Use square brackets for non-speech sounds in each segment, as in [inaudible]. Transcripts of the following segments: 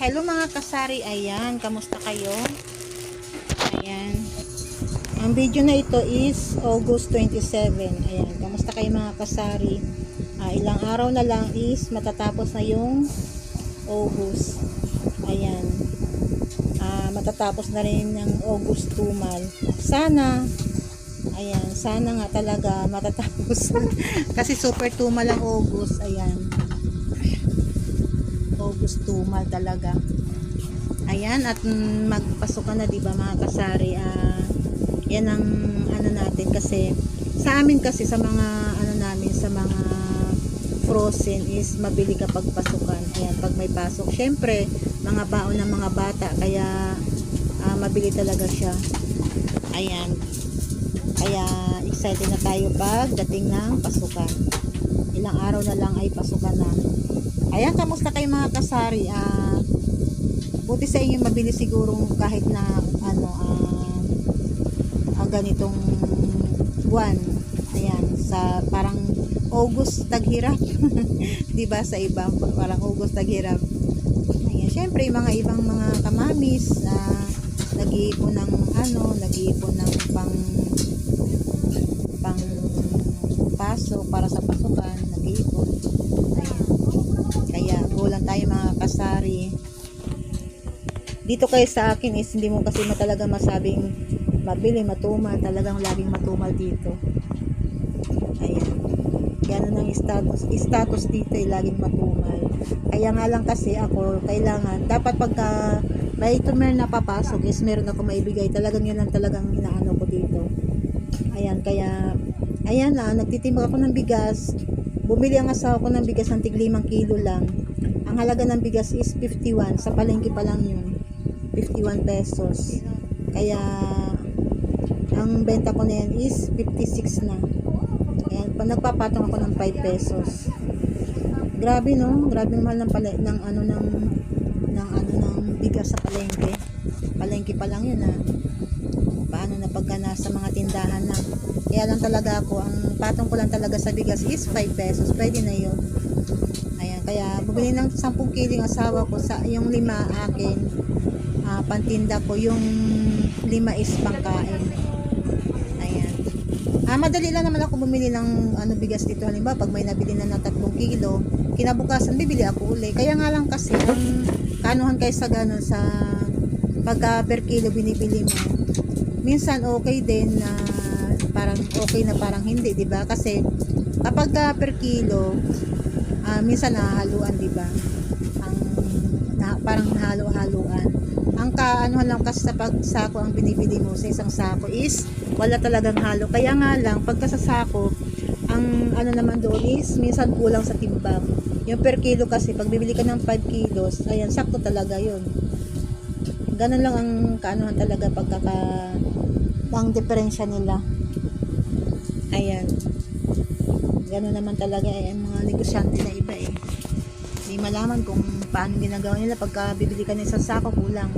Hello mga kasari, ayan, kamusta kayo? Ayan. Ang video na ito is August 27. Ayan, kamusta kayo mga kasari? Ah, ilang araw na lang is matatapos na yung August. Ayan. Ah, matatapos na rin ng August 2 mal. Sana Ayan, sana nga talaga matatapos. [laughs] Kasi super tumal ang August. Ayan. August tumal talaga. Ayan, at magpasok ka na, di ba mga kasari? Ah, yan ang ano natin kasi sa amin kasi sa mga ano namin sa mga frozen is mabili kapag pasukan. Ayan, pag may pasok. Syempre, mga baon ng mga bata kaya ah, mabili talaga siya. Ayan. Kaya excited na tayo pag dating ng pasukan. Ilang araw na lang ay pasukan na. Ayan, kamusta kayo mga kasari? Ah, buti sa inyo mabili siguro kahit na ano ah, ah, ganitong buwan. Ayan, sa parang August taghirap. [laughs] 'Di ba sa iba parang August taghirap. Ayan, syempre mga ibang mga kamamis na nag-iipon ng ano, nag-iipon ng pang pang pasok para sa pasukan, nag-iipon. Ayan. Kaya lang tayo mga kasari. Dito kayo sa akin is hindi mo kasi ma- talaga masabing mabili, matumal. Talagang laging matumal dito. Ayan. Ganun ang status, status dito ay laging matumal. Kaya nga lang kasi ako, kailangan, dapat pagka may tumer na papasok is meron ako maibigay. Talagang yun lang talagang inaano ko dito. Ayan, kaya, ayan na, nagtitimbang ako ng bigas. Bumili ang asawa ko ng bigas ng tig 5 kilo lang. Ang halaga ng bigas is 51. Sa palengke pa lang yun. 51 pesos. Kaya, ang benta ko na yan is 56 na. Ayan, pa, nagpapatong ako ng 5 pesos. Grabe no, grabe mahal ng pala, ng ano ng ng ano ng bigas sa palengke. Palengke pa lang yun ah. Paano na pagka nasa mga tindahan na. Kaya lang talaga ako, ang patong ko lang talaga sa bigas is 5 pesos. Pwede na yun. Kaya bumili ng 10 kilo asawa ko sa yung lima akin. ah, pantinda ko yung lima is pangkain. Ayan. Ah, madali lang naman ako bumili ng ano bigas dito. Halimbawa, pag may nabili na ng 3 kilo, kinabukasan bibili ako uli. Kaya nga lang kasi, ang kanuhan kayo sa ganun sa pagka per kilo binibili mo. Minsan okay din na parang okay na parang hindi, 'di ba? Kasi kapag ka per kilo, ah, minsan nahahaluan, 'di ba? Ang na, parang nahalo-haluan. Ang kaano lang kasi sa pagsako ang binibili mo sa isang sako is wala talagang halo. Kaya nga lang pagka sa sako, ang ano naman doon is minsan kulang sa timbang. Yung per kilo kasi pag bibili ka ng 5 kilos, ayan sakto talaga 'yon. Ganun lang ang kaanuhan talaga pagkaka ang diferensya nila. Ayan. Ganun naman talaga eh, ang mga negosyante na iba eh. Hindi malaman kung paano ginagawa nila pagka bibili ka ng isang sako kulang.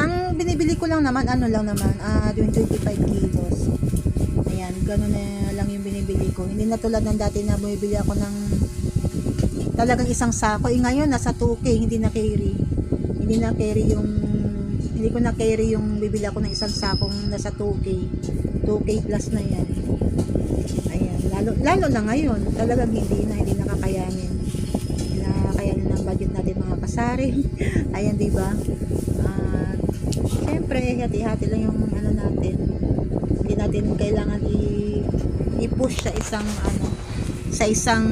Ang binibili ko lang naman, ano lang naman, ah, yung 25 kilos. Ayan, ganun na lang yung binibili ko. Hindi na tulad ng dati na bumibili ako ng talagang isang sako. Eh ngayon, nasa 2K, hindi na carry. Hindi na carry yung hindi ko na carry yung bibili ako ng isang sakong nasa 2K. 2K plus na yan. Lalo, lalo na ngayon, talagang hindi na, hindi nakakayanin. Nakakayanin ng budget natin mga kasari. [laughs] Ayan, di ba? At, syempre, hati-hati lang yung ano natin. Hindi natin kailangan i- i-push sa isang ano, sa isang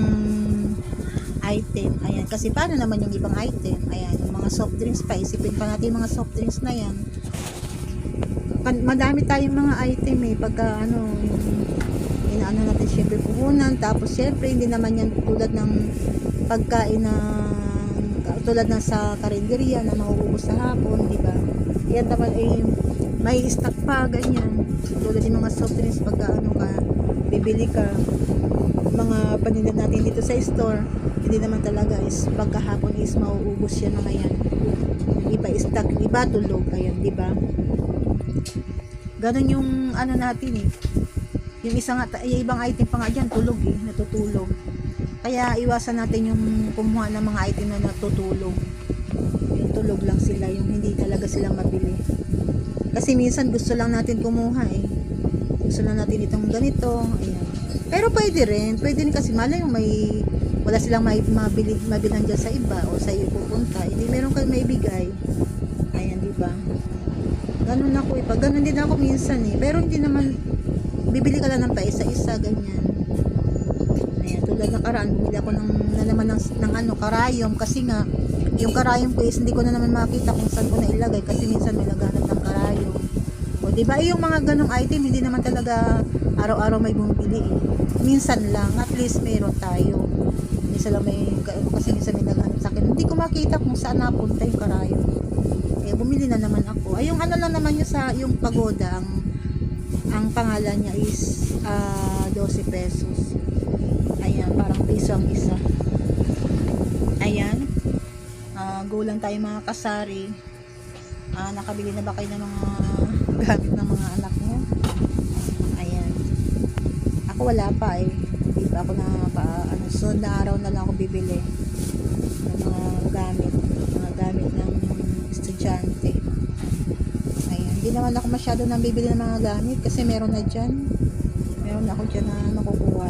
item. Ayan, kasi paano naman yung ibang item? Ayan, yung mga soft drinks pa, isipin pa natin yung mga soft drinks na yan. Madami tayong mga item eh, pagka ano, inaano natin syempre puhunan, tapos syempre hindi naman yan tulad ng pagkain na tulad ng sa karinderya na mauubos sa hapon, di ba? Yan naman eh, may stock pa, ganyan. Tulad yung mga soft drinks pagka ano ka, bibili ka, mga paninda natin dito sa store, hindi naman talaga is pagkahapon is mauubos yan mga yan. Iba stock, iba tulog, ayan, di ba? Ganon yung ano natin eh. Yung isang yung ibang item pa nga dyan, tulog eh, natutulog. Kaya iwasan natin yung kumuha ng mga item na natutulog. Yung patulog lang sila, yung hindi talaga silang mabili. Kasi minsan gusto lang natin kumuha eh. Gusto lang natin itong ganito, ayan. Pero pwede rin, pwede rin kasi malay mo may wala silang may mabili, mabilan dyan sa iba o sa iyo pupunta, hindi meron kayo maibigay. Ayan, di ba? Ganun ako eh. Pag ganun din ako minsan eh. Pero hindi naman, bibili ka lang ng paisa-isa, ganyan. Ayan, tulad ng karaan, bumili ako ng, na naman ng, ng ano, karayom. Kasi nga, yung karayom ko is hindi ko na naman makita kung saan ko na ilagay. Kasi minsan may laganap ng karayom. O, di ba? Eh, yung mga ganong item, hindi naman talaga araw-araw may bumibili eh. Minsan lang, at least meron tayo. Minsan lang may, kasi minsan may naghanap sa akin. Hindi ko makita kung saan napunta yung karayom. Eh, bumili na naman ako. Ay, yung ano lang naman yun sa, yung pagoda, ang, ang pangalan niya is ah 12 pesos. Ayan, parang piso ang isa. Ayan. Ah, go lang tayo mga kasari. Ah, nakabili na ba kayo ng mga [laughs] gamit ng mga anak mo? Ayan. Ako wala pa eh. Hindi pa ako na pa, ano, so na araw na lang ako bibili ng mga gamit. Mga gamit ng estudyante. Hindi naman ako masyado nang bibili ng mga gamit kasi meron na dyan. Meron na ako dyan na makukuha.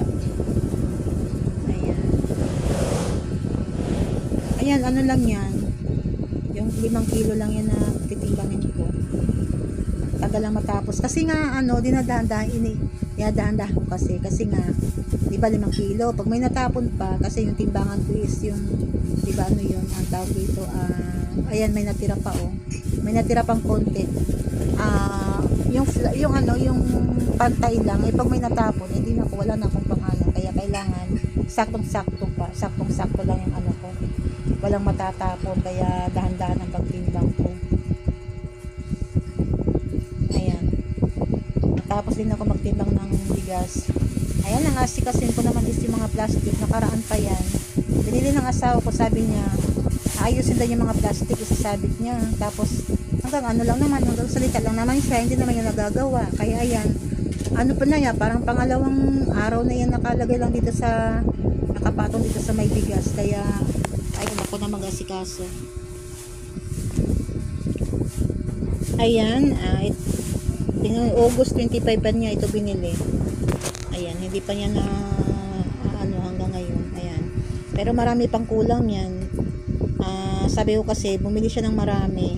Ayan. Ayan, ano lang yan. Yung limang kilo lang yan na titimbangin ko. Tagal lang matapos. Kasi nga, ano, dinadahan-dahan, ini, dinadahan-dahan ko kasi. Kasi nga, di ba limang kilo? Pag may natapon pa, kasi yung timbangan ko is yung, di ba ano yun, ang tawag dito, ah, ayan, may natira pa, oh. May natira pang konti. Ah, yung, yung ano, yung pantay lang, eh, pag may natapon, hindi na ako, wala na akong pangano. Kaya kailangan, saktong-sakto pa, saktong-sakto lang yung ano ko. Walang matatapon, kaya dahan-dahan ang pagtimbang ko. Ayan. Tapos din ako magtimbang ng bigas. Ayan, ang asikasin ko naman is yung mga plastic. Nakaraan pa yan. Binili ng asawa ko, sabi niya, ayusin daw yung mga plastic, isasabit niya. Tapos, hanggang ano lang naman, hanggang salita lang naman siya, hindi naman yung nagagawa. Kaya ayan, ano pa na yan, parang pangalawang araw na yan nakalagay lang dito sa, nakapatong dito sa may bigas. Kaya, ayun ako na mag-asikaso. Ayan, ah, it, Pinu- August 25 pa niya ito binili. Ayan, hindi pa niya na ah, ano hanggang ngayon. Ayan. Pero marami pang kulang yan. Sabi ko kasi bumili siya ng marami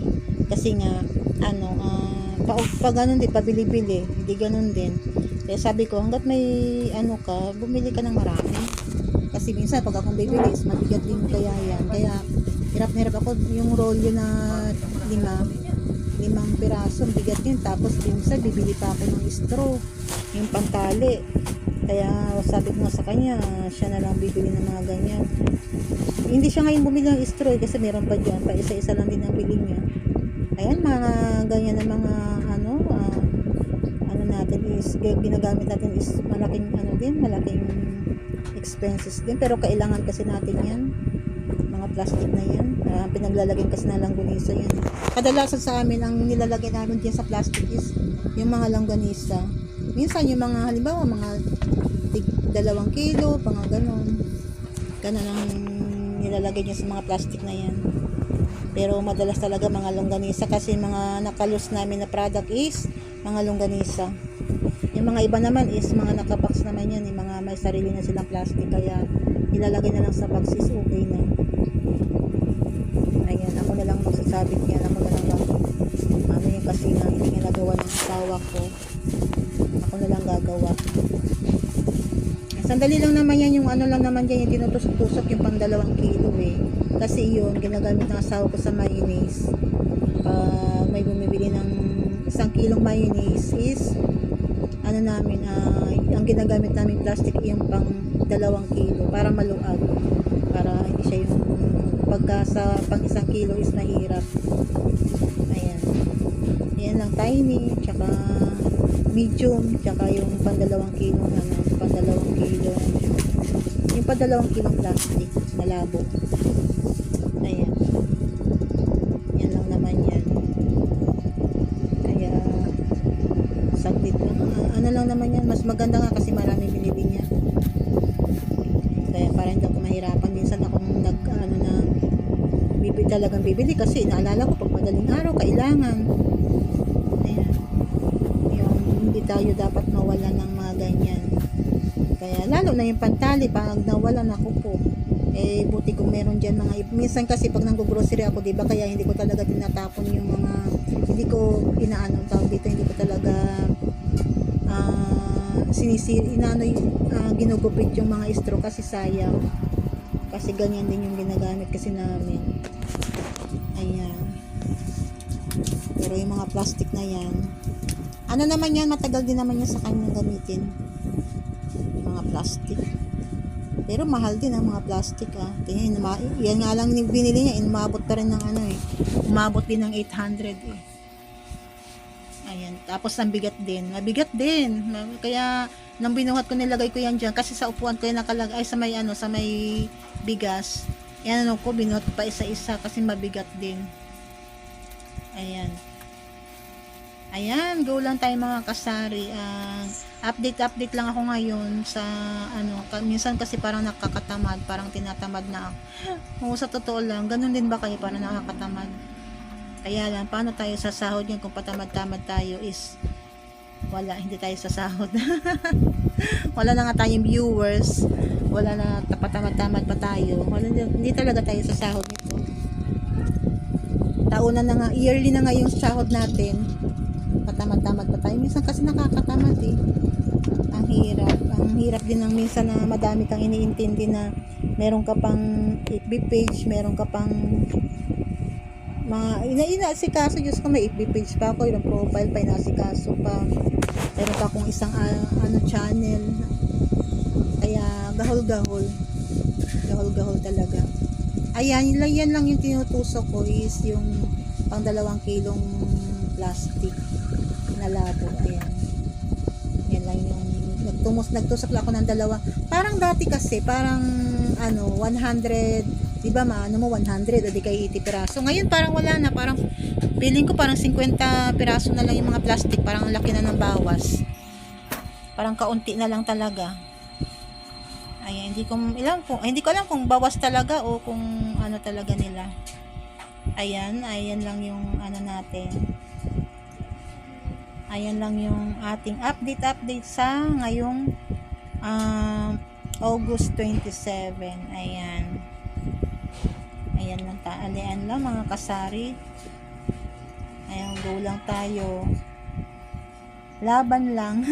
kasi nga ano ah, pa, pa ganun din pabili-bili, hindi ganun din. Kaya sabi ko hangga't may ano ka, bumili ka ng marami. Kasi minsan pag akong bibili, is mabigat din kaya yan. Kaya hirap hirap ako yung rolyo na lima limang piraso, bigat yun. Tapos minsan bibili pa ako ng straw, yung pantali. Kaya sabi ko sa kanya, siya na lang bibili ng mga ganyan. Hindi siya ngayon bumili ng straw eh, kasi meron pa dyan, pa isa-isa lang din ang bili niya. Ayan, mga ganyan na mga ano, ah, ano natin is, ginagamit natin is malaking ano din, malaking expenses din. Pero kailangan kasi natin yan mga plastic na yan. Uh, pinaglalagyan kasi na langganisa yan. Kadalasan sa amin, ang nilalagay namin dyan sa plastic is yung mga langganisa. Minsan yung mga, halimbawa, mga tig, dalawang kilo, mga ganon. Ganon ang nilalagay niya sa mga plastic na yan. Pero madalas talaga mga longganisa kasi mga nakalus namin na product is mga longganisa. Yung mga iba naman is mga nakabox naman yan, yung mga may sarili na silang plastic kaya ilalagay na lang sa box is okay na. Ayan, ako na lang magsasabit yan. Ako na lang ano yung kasi nga hindi nga nagawa ng asawa ko. Gagawa. Sandali lang naman yan, yung ano lang naman dyan, yung tinutusok-tusok yung pang dalawang kilo eh. Kasi yun, ginagamit ng asawa ko sa mayonnaise. Pag may bumibili ng isang kilong mayonnaise is, ano namin, ah, ang ginagamit namin plastic yung pang dalawang kilo para maluag. Para hindi siya yung pagka sa pang isang kilo is mahirap. Ayan. Ayan lang tiny, tsaka medium, tsaka yung pandalawang kilo ano, pandalawang kilo. Yung pandalawang kilo plastic, malabo. Ayan. Yan lang naman yan. Kaya saglit lang. Ah, Ano lang naman yan, mas maganda nga kasi marami binili niya. Kaya para hindi ako mahirapan. Minsan akong nag, ano na, bibili bibi, talagang bibili kasi naalala ko pag madaling araw, kailangan. Tayo dapat mawala ng mga ganyan. Kaya lalo na yung pantali, pag nawala na ko po, eh buti kung meron dyan mga, minsan kasi pag nanggo-grocery ako, di ba, kaya hindi ko talaga tinatapon yung mga, hindi ko inaano, tawag dito, hindi ko talaga ah sinisi, inaano, ah, ginugupit yung mga straw kasi sayang. Kasi ganyan din yung ginagamit kasi namin. Ayan. Pero yung mga plastic na yan, ano naman yan, matagal din naman yan sa kanyang gamitin. Mga plastic. Pero mahal din ang mga plastic ah. Tingnan, inuma- yan nga lang binili niya, inumabot pa rin ng ano eh. Umabot din ng 800 eh. Ayan. Tapos ang bigat din. Mabigat din. Kaya nang binuhat ko nilagay ko yan dyan kasi sa upuan ko yan nakalagay ay sa may ano sa may bigas. Yan ano ko binuhat ko pa isa-isa kasi mabigat din. Ayan. Ayan, go lang tayo mga kasari. Ah, update update lang ako ngayon sa ano, minsan kasi parang nakakatamad, parang tinatamad na ako. [laughs] Sa totoo lang, ganun din ba kayo parang nakakatamad? Kaya lang, paano tayo sasahod yan kung patamad-tamad tayo is wala, hindi tayo sasahod. [laughs] wala na nga tayong viewers, wala na patamad-tamad pa tayo. Wala, hindi, hindi talaga tayo sasahod nito. Tauna na nga, yearly na nga yung sahod natin. Patamad-tamad pa tayo. Minsan kasi nakakatamad eh. Ang hirap. Ang hirap din ng minsan na madami kang iniintindi na meron ka pang FB page, meron ka pang mga ina inaasikaso Diyos ko may FB page pa ako yung profile pa inaasikaso pa meron pa akong isang ah, ano channel kaya gahol gahol gahol gahol talaga ayan yan lang yung tinutusok ko is yung pang dalawang kilong plastic na labo ayan yan lang yung nagtumos nagtusok ako ng dalawa. Parang dati kasi parang ano 100 di ba maano mo 100 o di kay 80 piraso. Ngayon parang wala na parang feeling ko parang 50 piraso na lang yung mga plastic parang ang laki na ng bawas. Parang kaunti na lang talaga. Ayan hindi ko ilang kung hindi ko alam kung bawas talaga o kung ano talaga nila. Ayan ayan lang yung ano natin ayan lang yung ating update update sa ngayong ah, August 27 ayan. Ayan lang taalian lang mga kasari. Ayan go lang tayo. Laban lang.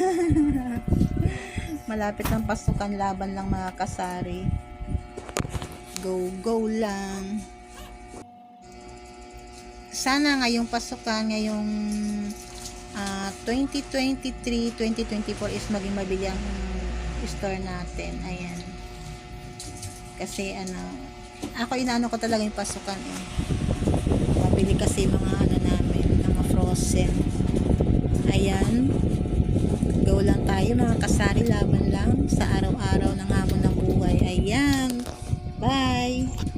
[laughs] Malapit ng pasukan laban lang mga kasari. Go go lang. Sana ngayong pasukan ngayong ah, 2023-2024 is maging mabili ang store natin. Ayan. Kasi ano ako inaano ko talaga yung pasukan eh. Mabili kasi mga ano namin mga frozen. Ayan. Go lang tayo mga kasari laban lang sa araw-araw ng hamon ng buhay. Ayan. Bye